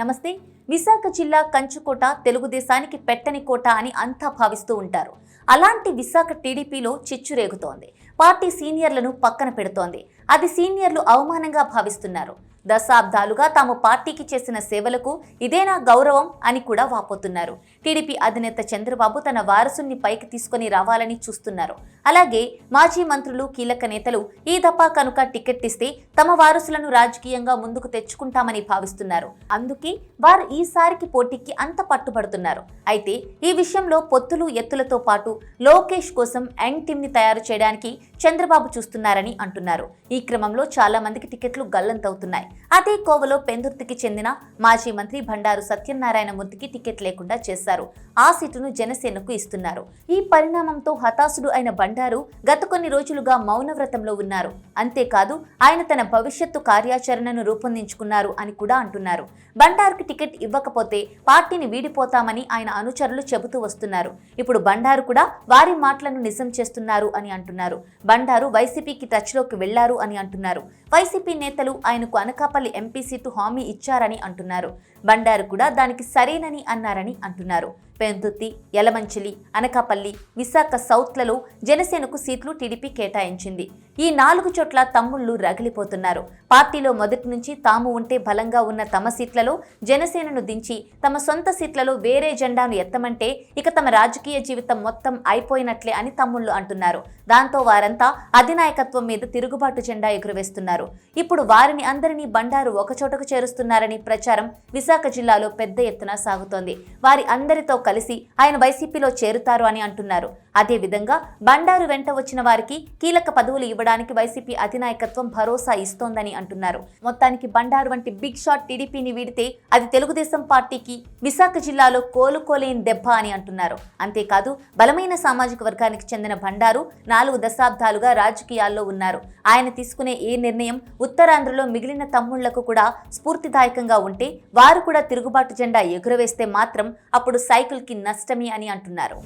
నమస్తే. విశాఖ జిల్లా కంచుకోట తెలుగుదేశానికి పెట్టని కోట అని అంతా భావిస్తూ ఉంటారు. అలాంటి విశాఖ టీడీపీలో చిచ్చు రేగుతోంది. పార్టీ సీనియర్లను పక్కన పెడుతోంది. అది సీనియర్లు అవమానంగా భావిస్తున్నారు. దశాబ్దాలుగా తాము పార్టీకి చేసిన సేవలకు ఇదేనా గౌరవం అని కూడా వాపోతున్నారు. టీడీపీ అధినేత చంద్రబాబు తన వారసుని పైకి తీసుకొని రావాలని చూస్తున్నారు. అలాగే మాజీ మంత్రులు కీలక నేతలు ఈ దఫా కనుక టికెట్ ఇస్తే తమ వారసులను రాజకీయంగా ముందుకు తెచ్చుకుంటామని భావిస్తున్నారు. అందుకే వారు ఈసారికి పోటీకి అంత పట్టుబడుతున్నారు. అయితే ఈ విషయంలో పొత్తులు ఎత్తులతో పాటు లోకేష్ కోసం యంగ్ టీమ్ని తయారు చేయడానికి చంద్రబాబు చూస్తున్నారని అంటున్నారు. ఈ క్రమంలో చాలా మందికి టికెట్లు గల్లంతవుతున్నాయి. అదే కోవలో పెందుర్తికి చెందిన మాజీ మంత్రి బండారు సత్యనారాయణ మూర్తికి టికెట్ లేకుండా చేశారు. ఆ సీటును జనసేనకు ఇస్తున్నారు. ఈ పరిణామంతో హతాశుడు అయిన బండారు గత కొన్ని రోజులుగా మౌనవ్రతంలో ఉన్నారు. అంతేకాదు ఆయన తన భవిష్యత్తు కార్యాచరణను రూపొందించుకున్నారు అని కూడా అంటున్నారు. బండారుకి టికెట్ ఇవ్వకపోతే పార్టీని వీడిపోతామని ఆయన అనుచరులు చెబుతూ వస్తున్నారు. ఇప్పుడు బండారు కూడా వారి మాటలను నిజం చేస్తున్నారు అని అంటున్నారు. బండారు వైసీపీకి టచ్లోకి వెళ్ళారు అని అంటున్నారు. వైసీపీ నేతలు ఆయనకు అనకాపల్లి ఎంపీ సీటు హామీ ఇచ్చారని అంటున్నారు. బండారు కూడా దానికి సరేనని అన్నారని అంటున్నారు. పెందుర్తి యలమంచిలి అనకాపల్లి విశాఖ సౌత్లలో జనసేనకు సీట్లు టీడీపీ కేటాయించింది. ఈ నాలుగు చోట్ల తమ్ముళ్ళు రగిలిపోతున్నారు. పార్టీలో మొదటి నుంచి తాము ఉంటే బలంగా ఉన్న తమ సీట్లలో జనసేనను దించి తమ సొంత సీట్లలో వేరే జెండాను ఎత్తమంటే ఇక తమ రాజకీయ జీవితం మొత్తం అయిపోయినట్లే అని తమ్ముళ్ళు అంటున్నారు. దాంతో వారంతా అధినాయకత్వం మీద తిరుగుబాటు జెండా ఎగురవేస్తున్నారు. ఇప్పుడు వారిని అందరినీ బండారు ఒకచోటకు చేరుస్తున్నారని ప్రచారం విశాఖ జిల్లాలో పెద్ద ఎత్తున సాగుతోంది. వారి అందరితో కలిసి ఆయన వైసీపీలో చేరుతారు అని అంటున్నారు. అదేవిధంగా బండారు వెంట వచ్చిన వారికి కీలక పదవులు ఇవ్వడానికి వైసీపీ అధినాయకత్వం భరోసా ఇస్తోందని అంటున్నారు. మొత్తానికి బండారు వంటి బిగ్ షాట్ టీడీపీని వీడితే అది తెలుగుదేశం పార్టీకి విశాఖ జిల్లాలో కోలుకోలేని దెబ్బ అని అంటున్నారు. అంతేకాదు బలమైన సామాజిక వర్గానికి చెందిన బండారు నాలుగు దశాబ్దాలుగా రాజకీయాల్లో ఉన్నారు. ఆయన తీసుకునే ఏ నిర్ణయం ఉత్తరాంధ్రలో మిగిలిన తమ్ముళ్ళకు కూడా స్ఫూర్తిదాయకంగా ఉంటే వారు కూడా తిరుగుబాటు జెండా ఎగురవేస్తే మాత్రం అప్పుడు సైకిల్కి నష్టమే అని అంటున్నారు.